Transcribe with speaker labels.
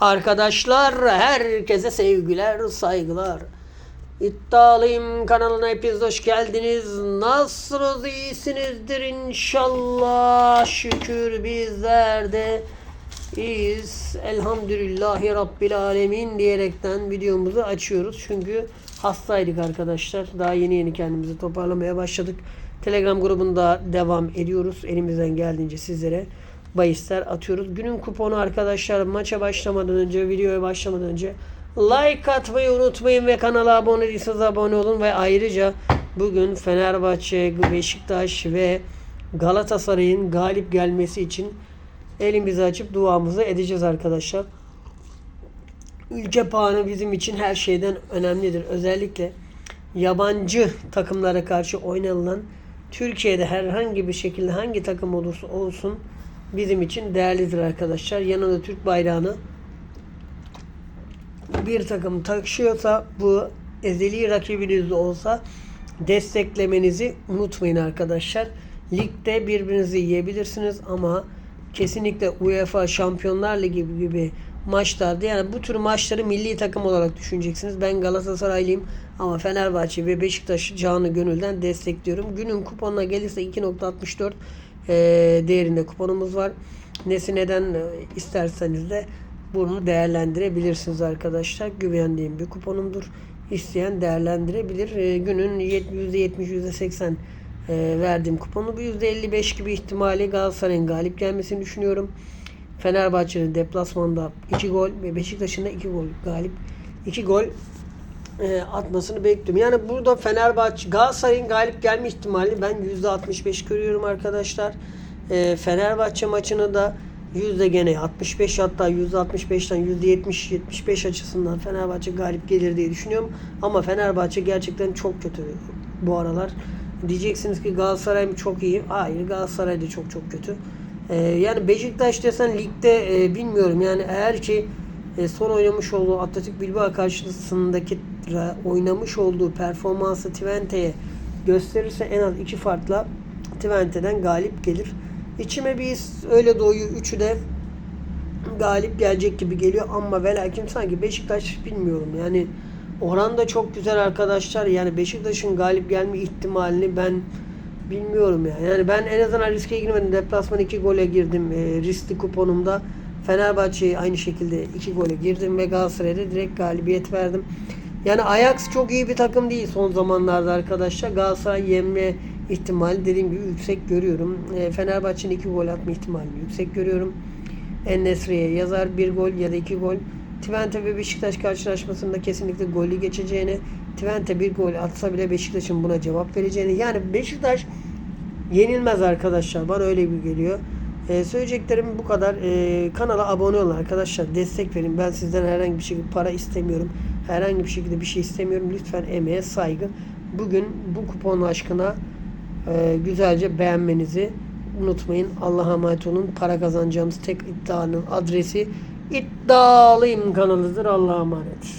Speaker 1: Arkadaşlar herkese sevgiler, saygılar. İddialıyım kanalına hepiniz hoş geldiniz. Nasılsınız? iyisinizdir inşallah. Şükür bizler de iyiyiz. Elhamdülillahi Rabbil Alemin diyerekten videomuzu açıyoruz. Çünkü hastaydık arkadaşlar. Daha yeni yeni kendimizi toparlamaya başladık. Telegram grubunda devam ediyoruz. Elimizden geldiğince sizlere bahisler atıyoruz. Günün kuponu arkadaşlar maça başlamadan önce, videoya başlamadan önce like atmayı unutmayın ve kanala abone değilseniz abone olun ve ayrıca bugün Fenerbahçe, Beşiktaş ve Galatasaray'ın galip gelmesi için elimizi açıp duamızı edeceğiz arkadaşlar. Ülke puanı bizim için her şeyden önemlidir. Özellikle yabancı takımlara karşı oynanılan Türkiye'de herhangi bir şekilde hangi takım olursa olsun bizim için değerlidir arkadaşlar. Yanında Türk bayrağını bir takım taşıyorsa bu ezeli rakibiniz de olsa desteklemenizi unutmayın arkadaşlar. Ligde birbirinizi yiyebilirsiniz ama kesinlikle UEFA Şampiyonlar Ligi gibi maçlarda yani bu tür maçları milli takım olarak düşüneceksiniz. Ben Galatasaraylıyım ama Fenerbahçe ve Beşiktaş canı gönülden destekliyorum. Günün kuponuna gelirse 2.64 e, değerinde kuponumuz var. Nesi neden e, isterseniz de bunu değerlendirebilirsiniz arkadaşlar. Güvendiğim bir kuponumdur. İsteyen değerlendirebilir. E, günün %70, %80 e, verdiğim kuponu bu %55 gibi ihtimali Galatasaray'ın galip gelmesini düşünüyorum. Fenerbahçe'nin deplasmanda 2 gol ve Beşiktaş'ın da 2 gol galip 2 gol e, atmasını bekliyorum. Yani burada Fenerbahçe Galatasaray'ın galip gelme ihtimali ben %65 görüyorum arkadaşlar. E, Fenerbahçe maçını da yüzde gene 65 hatta %65'ten %70 75 açısından Fenerbahçe galip gelir diye düşünüyorum. Ama Fenerbahçe gerçekten çok kötü bu aralar. Diyeceksiniz ki Galatasaray mı çok iyi? Hayır Galatasaray da çok çok kötü. Ee, yani Beşiktaş desen ligde e, bilmiyorum yani eğer ki e, son oynamış olduğu Atletik Bilbao karşısındaki oynamış olduğu performansı Twente'ye gösterirse en az iki farkla Twente'den galip gelir. İçime bir öyle doğuyor. Üçü de galip gelecek gibi geliyor ama ve lakin sanki Beşiktaş bilmiyorum yani oran da çok güzel arkadaşlar yani Beşiktaş'ın galip gelme ihtimalini ben bilmiyorum ya. Yani ben en azından riske girmedim. Deplasman 2 gole girdim e, riskli kuponumda. Fenerbahçe'ye aynı şekilde 2 gole girdim ve Galatasaray'da direkt galibiyet verdim. Yani Ajax çok iyi bir takım değil son zamanlarda arkadaşlar. Galatasaray yenme ihtimali dediğim gibi yüksek görüyorum. E, Fenerbahçe'nin 2 gol atma ihtimalini yüksek görüyorum. En-Nesyri'ye yazar bir gol ya da iki gol. Twente ve Beşiktaş karşılaşmasında kesinlikle golü geçeceğini, Twente bir gol atsa bile Beşiktaş'ın buna cevap vereceğini. Yani Beşiktaş yenilmez arkadaşlar. Bana öyle bir geliyor. Ee, söyleyeceklerim bu kadar. Ee, kanala abone olun arkadaşlar. Destek verin. Ben sizden herhangi bir şekilde para istemiyorum. Herhangi bir şekilde bir şey istemiyorum. Lütfen emeğe saygı. Bugün bu kupon aşkına e, güzelce beğenmenizi unutmayın. Allah'a emanet olun. Para kazanacağımız tek iddianın adresi iddialıyım kanalıdır. Allah'a emanet.